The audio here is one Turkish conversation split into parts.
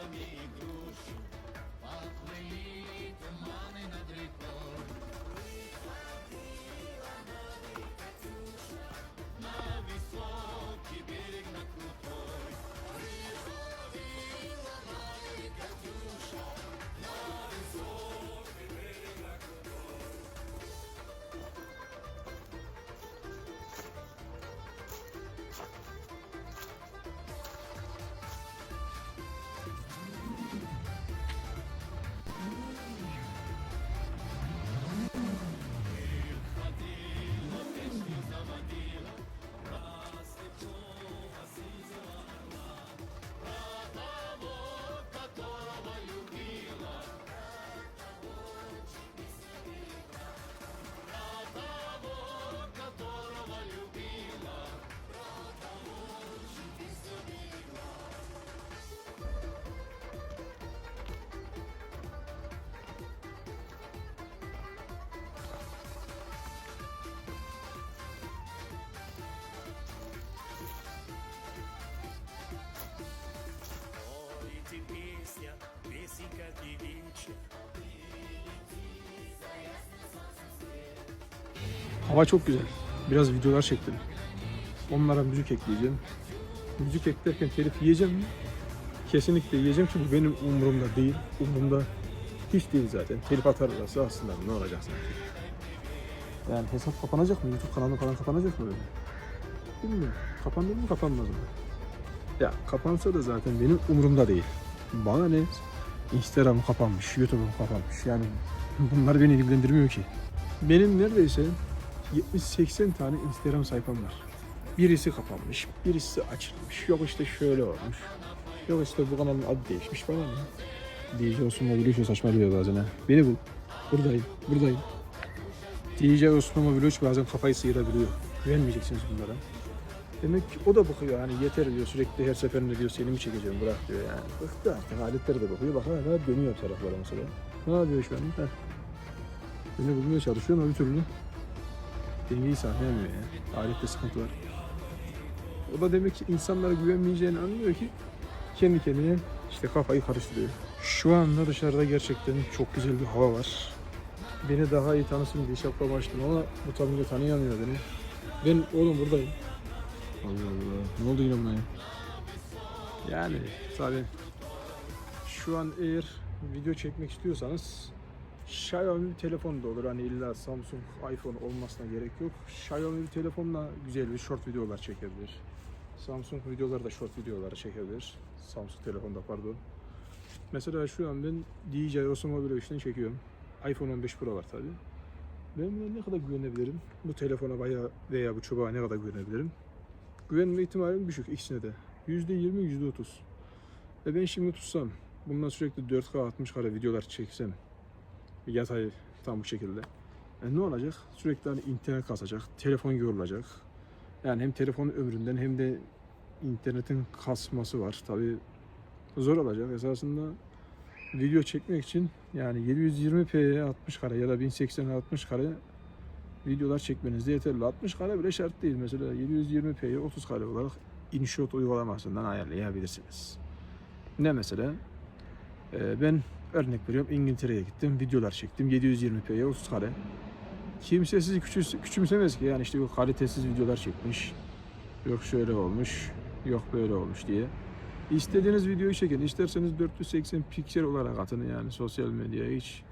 чоловік душу, пахли тумани над рікою. Hava çok güzel. Biraz videolar çektim. Onlara müzik ekleyeceğim. Müzik eklerken telif yiyeceğim mi? Kesinlikle yiyeceğim çünkü benim umurumda değil. Umurumda hiç değil zaten. Telif atarlarsa aslında ne olacak sanki? Yani hesap kapanacak mı? YouTube kanalı falan kapanacak mı böyle? Bilmiyorum. Kapanır mı kapanmaz mı? Ya kapansa da zaten benim umurumda değil. Bana ne? Instagram kapanmış, YouTube'um kapanmış. Yani bunlar beni ilgilendirmiyor ki. Benim neredeyse 70-80 tane Instagram sayfam var. Birisi kapanmış, birisi açılmış. Yok işte şöyle olmuş. Yok işte bu kanalın adı değişmiş falan. DJ Osman'la Vlogs saçmalıyor bazen ha. Beni bul. Buradayım, buradayım. DJ Osman'la Vlogs bazen kafayı sıyırabiliyor. Güvenmeyeceksiniz bunlara. Demek ki o da bakıyor hani yeter diyor sürekli her seferinde diyor seni mi çekeceğim bırak diyor yani. Bıktı artık aletleri de bakıyor. Bak hala dönüyor taraflara mesela. Ne yapıyor şu an? Heh. Beni bulmaya çalışıyor ama bir türlü dengeyi sağlayamıyor yani. Alette sıkıntı var. O da demek ki insanlara güvenmeyeceğini anlıyor ki kendi kendine işte kafayı karıştırıyor. Şu anda dışarıda gerçekten çok güzel bir hava var. Beni daha iyi tanısın diye şapkamı açtım ama bu tabii ki tanıyamıyor beni. Ben oğlum buradayım. Allah Allah. Ne oldu yine buna ya? Yani tabii şu an eğer video çekmek istiyorsanız Xiaomi bir telefon da olur. Hani illa Samsung, iPhone olmasına gerek yok. Xiaomi bir telefonla güzel bir short videolar çekebilir. Samsung videoları da short videoları çekebilir. Samsung telefonda pardon. Mesela şu an ben DJI Osmo Mobile 3'ten çekiyorum. iPhone 15 Pro var tabi. Ben buna ne kadar güvenebilirim? Bu telefona veya, veya bu çubuğa ne kadar güvenebilirim? Güvenme ihtimalim düşük ikisine de. %20, %30. Ve ben şimdi tutsam, bundan sürekli 4K 60 kare videolar çeksem, yatay tam bu şekilde. E ne olacak? Sürekli hani internet kasacak, telefon yorulacak. Yani hem telefonun ömründen hem de internetin kasması var. Tabi zor olacak. Esasında video çekmek için yani 720p'ye 60 kare ya da 1080'e 60 kare videolar çekmeniz de yeterli. 60 kare bile şart değil. Mesela 720p'ye 30 kare olarak InShot uygulamasından ayarlayabilirsiniz. Ne mesela? Ee, ben örnek veriyorum İngiltere'ye gittim. Videolar çektim. 720p'ye 30 kare. Kimse sizi küçü- küçümsemez ki yani işte yok kalitesiz videolar çekmiş. Yok şöyle olmuş. Yok böyle olmuş diye. İstediğiniz videoyu çekin. İsterseniz 480 piksel olarak atın yani sosyal medyaya hiç.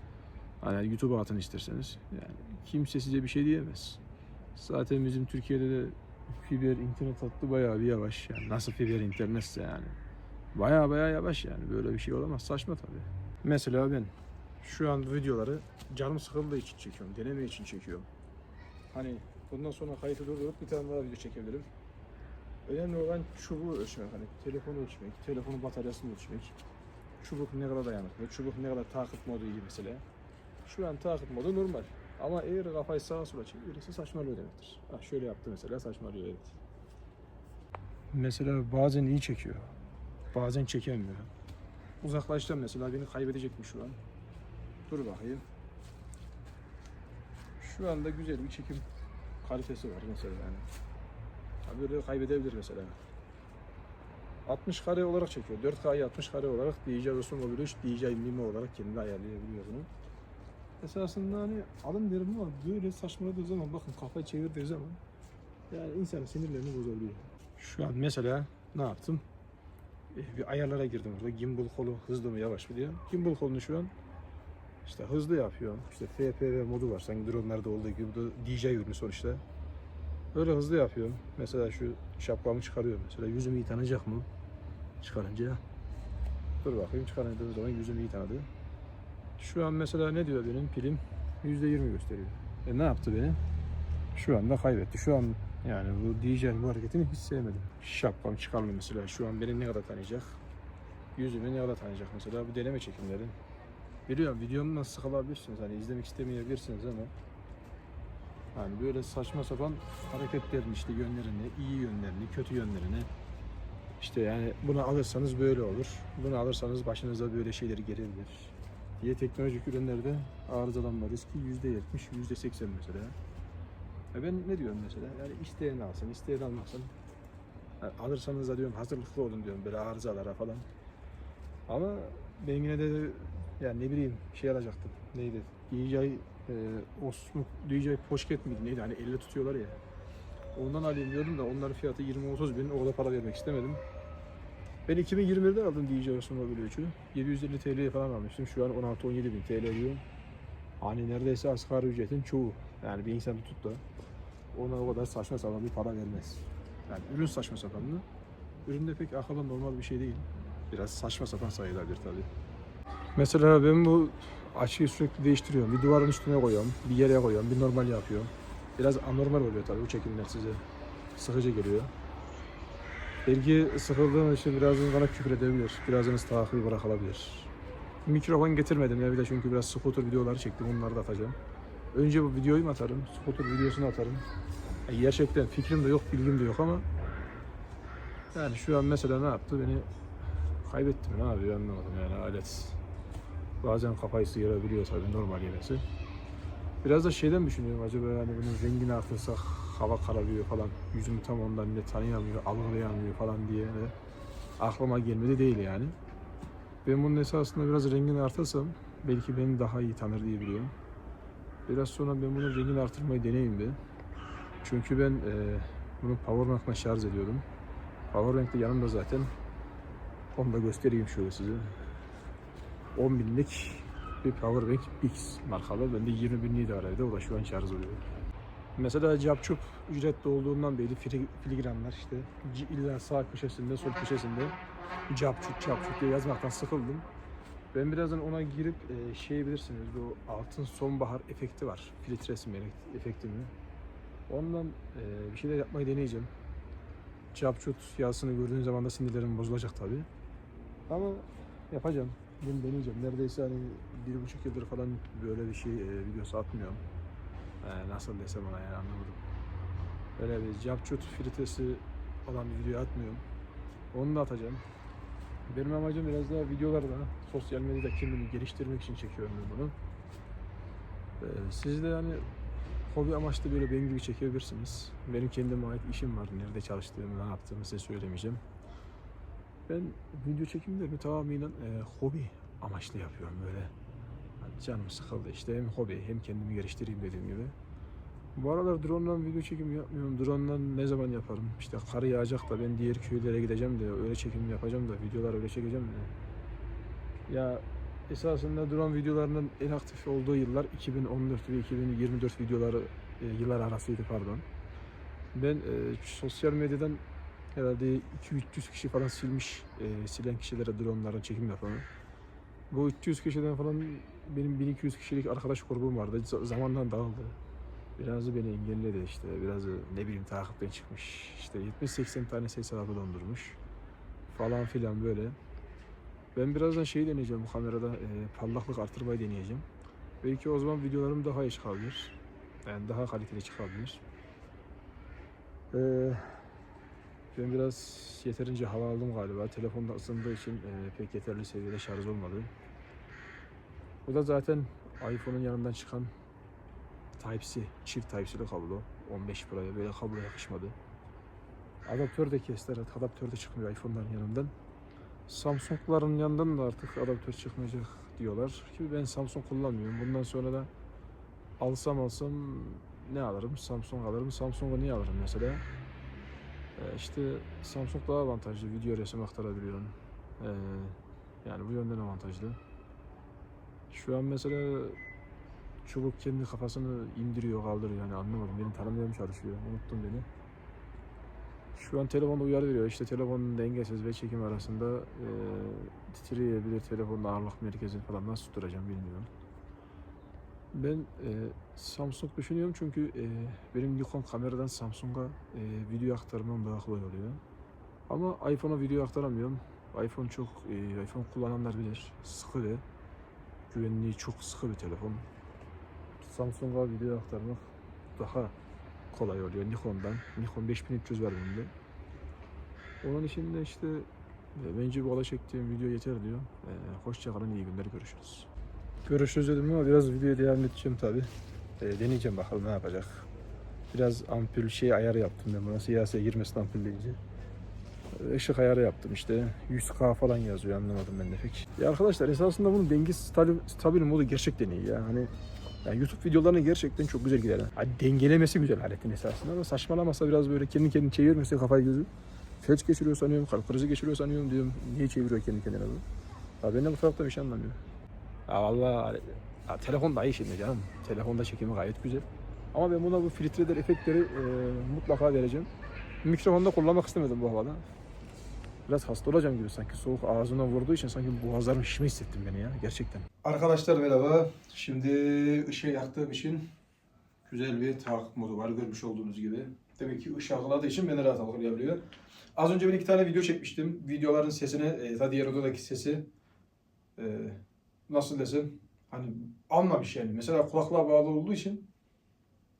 Hani YouTube'a atın isterseniz. Yani kimse size bir şey diyemez. Zaten bizim Türkiye'de de fiber internet hattı bayağı bir yavaş yani. Nasıl fiber internetse yani. Bayağı bayağı yavaş yani. Böyle bir şey olamaz. Saçma tabii. Mesela ben şu an videoları canım sıkıldığı için çekiyorum. Deneme için çekiyorum. Hani bundan sonra kayıtı durdurup bir tane daha video çekebilirim. Önemli olan çubuğu ölçmek. Hani telefonu ölçmek, telefonun bataryasını ölçmek. Çubuk ne kadar dayanıklı, çubuk ne kadar takip modu iyi mesela. Şu an takip modu normal. Ama eğer kafayı sağa sola çevirirse saçmalıyor demektir. Ah şöyle yaptı mesela saçmalıyor evet. Mesela bazen iyi çekiyor. Bazen çekemiyor. Uzaklaştım mesela beni kaybedecekmiş şu an. Dur bakayım. Şu anda güzel bir çekim kalitesi var mesela yani. Ha, Böyle kaybedebilir mesela. 60 kare olarak çekiyor. 4K'yı 60 kare olarak DJI Osmo Mobile 3 DJI Mimo olarak kendini ayarlayabiliyor bunu. Esasında hani alın derim ama böyle saçmaladığı zaman bakın kafayı çevirdiği zaman yani insanın sinirlerini bozabiliyor. Şu an mesela ne yaptım? Eh, Bir ayarlara girdim burada. Gimbal kolu hızlı mı yavaş mı diye. Gimbal kolunu şu an işte hızlı yapıyor. İşte FPV modu var. Sanki dronlarda olduğu gibi. Bu da DJI ürünü sonuçta. Öyle hızlı yapıyorum. Mesela şu şapkamı çıkarıyorum. Mesela yüzümü iyi tanıyacak mı? Çıkarınca. Dur bakayım çıkarınca zaman yüzümü iyi tanıdı. Şu an mesela ne diyor benim pilim? %20 gösteriyor. E ne yaptı beni? Şu anda kaybetti. Şu an yani bu DJI'nin bu hareketini hiç sevmedim. Şapkam çıkarmıyor mesela. Şu an beni ne kadar tanıyacak? Yüzümü ne kadar tanıyacak mesela? Bu deneme çekimleri. Biliyorum videomdan sıkılabilirsiniz. Hani izlemek istemeyebilirsiniz ama Hani böyle saçma sapan hareketlerin işte yönlerini, iyi yönlerini, kötü yönlerini işte yani bunu alırsanız böyle olur. Bunu alırsanız başınıza böyle şeyleri gelebilir diye teknolojik ürünlerde arızalanma riski %70, %80 mesela. E ben ne diyorum mesela? Yani isteyen alsın, isteyen almasın. Yani alırsanız da diyorum hazırlıklı olun diyorum böyle arızalara falan. Ama ben yine de yani ne bileyim şey alacaktım. Neydi? DJI e, Osmo DJI Pocket miydi neydi? Hani elle tutuyorlar ya. Ondan alayım diyordum da onların fiyatı 20-30 bin. Orada para vermek istemedim. Ben 2021'de aldım DJI Osmo Mobile 3'ü. 750 TL'ye falan almıştım. Şu an 16-17 bin TL diyor. Hani neredeyse asgari ücretin çoğu. Yani bir insan tutup da ona o kadar saçma sapan bir para vermez. Yani ürün saçma sapan mı? Ürün de pek akıllı normal bir şey değil. Biraz saçma sapan sayılabilir tabii. Mesela ben bu açıyı sürekli değiştiriyorum. Bir duvarın üstüne koyuyorum, bir yere koyuyorum, bir normal yapıyorum. Biraz anormal oluyor tabii bu çekimler size sıkıcı geliyor. Belki sıkıldığım için birazınız bana küfür edebilir, birazınız takip bırakılabilir. Mikrofon getirmedim ya bir de çünkü biraz scooter videoları çektim onları da atacağım. Önce bu videoyu mu atarım, scooter videosunu atarım. Yani gerçekten fikrim de yok, bilgim de yok ama yani şu an mesela ne yaptı beni kaybetti mi ne yapıyor anlamadım yani alet Bazen kafayı sıyırabiliyor tabii normal yemesi. Biraz da şeyden düşünüyorum acaba yani bunun rengini artırsak hava kararıyor falan. Yüzümü tam ondan ne tanıyamıyor, algılayamıyor falan diye de aklıma gelmedi değil yani. Ben bunun esasında biraz rengini artırsam belki beni daha iyi tanır diye biliyorum. Biraz sonra ben bunun rengini artırmayı deneyeyim bir. Çünkü ben e, bunu powerbank'la şarj ediyordum. Powerbank de yanımda zaten. Onu da göstereyim şöyle size. 10 binlik bir Powerbank X markalı. Bende 20 binliği de var evde. O da şu an şarj oluyor. Mesela capçup ücretli olduğundan beri fili- filigranlar işte illa sağ köşesinde sol köşesinde capçut capçut diye yazmaktan sıkıldım. Ben birazdan ona girip e, şey bilirsiniz bu altın sonbahar efekti var. Filtresi mi? Ondan e, bir şeyler yapmayı deneyeceğim. Capçut yazısını gördüğün zaman da sinirlerim bozulacak tabii. Ama yapacağım. Bunu deneyeceğim. Neredeyse hani bir buçuk yıldır falan böyle bir şey e, videosu atmıyorum. E, nasıl desem ona yani anlamadım. Öyle bir capcut filtresi olan bir video atmıyorum. Onu da atacağım. Benim amacım biraz daha videolarda sosyal medyada kendimi geliştirmek için çekiyorum bunu. E, siz de yani hobi amaçlı böyle benim gibi çekebilirsiniz. Benim kendime ait işim var. Nerede çalıştığımı, ne yaptığımı size söylemeyeceğim. Ben video çekimlerimi tamamen e, hobi amaçlı yapıyorum böyle. Hani canım sıkıldı işte hem hobi hem kendimi geliştireyim dediğim gibi. Bu aralar drone'dan video çekim yapmıyorum. Drone'dan ne zaman yaparım? İşte kar yağacak da ben diğer köylere gideceğim de öyle çekim yapacağım da videolar öyle çekeceğim de. Ya esasında drone videolarının en aktif olduğu yıllar 2014 ve 2024 videoları e, yıllar arasıydı pardon. Ben e, sosyal medyadan herhalde 2-300 kişi falan silmiş e, silen kişilere dronların çekim yapanı. Bu 300 kişiden falan benim 1200 kişilik arkadaş grubum vardı. Zamanla dağıldı. Birazı beni engelledi işte. Birazı ne bileyim takipten çıkmış. İşte 70-80 tane hesabı dondurmuş. Falan filan böyle. Ben birazdan şeyi deneyeceğim bu kamerada. e, parlaklık artırmayı deneyeceğim. Belki o zaman videolarım daha iyi çıkabilir. Yani daha kaliteli çıkabilir. Eee ben biraz yeterince hava aldım galiba. Telefonda ısındığı için e, pek yeterli seviyede şarj olmadı. Bu da zaten iPhone'un yanından çıkan Type-C, çift Type-C'li kablo. 15 Pro'ya böyle kablo yakışmadı. Adaptör de kestiler. Adaptör de çıkmıyor iPhone'ların yanından. Samsung'ların yanından da artık adaptör çıkmayacak diyorlar. Ki ben Samsung kullanmıyorum. Bundan sonra da alsam alsam ne alırım? Samsung alırım. Samsung'u niye alırım mesela? Ee, işte Samsung daha avantajlı. Video resim aktarabiliyorum. Ee, yani bu yönden avantajlı. Şu an mesela çubuk kendi kafasını indiriyor, kaldırıyor yani anlamadım. Benim tanımaya çalışıyor? Unuttum beni. Şu an telefonda uyarı veriyor. İşte telefonun dengesiz ve çekim arasında e, titreyebilir telefonun ağırlık merkezi falan nasıl tutturacağım bilmiyorum. Ben e, Samsung düşünüyorum çünkü e, benim Nikon kameradan Samsung'a e, video aktarmam daha kolay oluyor. Ama iPhone'a video aktaramıyorum. iPhone çok, e, iPhone kullananlar bilir. Sıkı ve güvenliği çok sıkı bir telefon. Samsung'a video aktarmak daha kolay oluyor Nikon'dan. Nikon 5300 var bende. Onun için de işte e, bence bu ala çektiğim video yeter diyor. E, hoşça kalın, iyi günler, görüşürüz. Görüşürüz dedim ama biraz videoya devam edeceğim tabi. E, deneyeceğim bakalım ne yapacak. Biraz ampul şey ayarı yaptım ben buna siyasiye girmesin ampul deyince. E, Işık ayarı yaptım işte. 100K falan yazıyor anlamadım ben de pek. Ya arkadaşlar esasında bunun denge stabil, stabil modu gerçekten iyi ya. Hani yani YouTube videolarına gerçekten çok güzel gider. Hani dengelemesi güzel aletin esasında ama saçmalamasa biraz böyle kendi kendini çevirmese kafayı gözü. Felç geçiriyor sanıyorum, kalp krizi geçiriyor sanıyorum diyorum. Niye çeviriyor kendi kendine bu? Ya ben de bu tarafta bir şey anlamıyorum. Ya valla ya telefon da iyi şimdi canım. Telefonda çekimi gayet güzel. Ama ben buna bu filtreler, efektleri e, mutlaka vereceğim. Mikrofonda kullanmak istemedim bu havada. Biraz hasta olacağım gibi sanki soğuk ağzına vurduğu için sanki boğazlarım şişme hissettim beni ya gerçekten. Arkadaşlar merhaba. Şimdi ışığı yaktığım için güzel bir tahakkuk modu var görmüş olduğunuz gibi. Demek ki ışığı algıladığı için beni rahat algılayabiliyor. Az önce ben iki tane video çekmiştim. Videoların sesini, e, ta diğer odadaki sesi e, nasıl desem hani almamış yani. Mesela kulaklığa bağlı olduğu için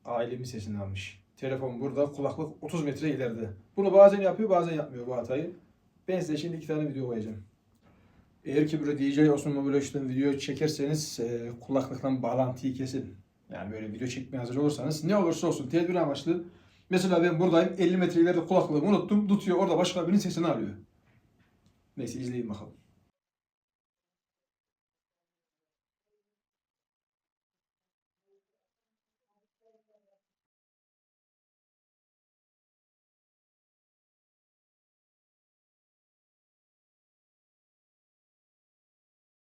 ailemin sesini almış. Telefon burada, kulaklık 30 metre ileride. Bunu bazen yapıyor, bazen yapmıyor bu hatayı. Ben size şimdi iki tane video koyacağım. Eğer ki böyle DJ Osman Mobile işte video çekerseniz e, kulaklıktan bağlantıyı kesin. Yani böyle video çekmeye hazır olursanız ne olursa olsun tedbir amaçlı. Mesela ben buradayım 50 metre ileride kulaklığımı unuttum. Tutuyor orada başka birinin sesini alıyor. Neyse izleyin bakalım.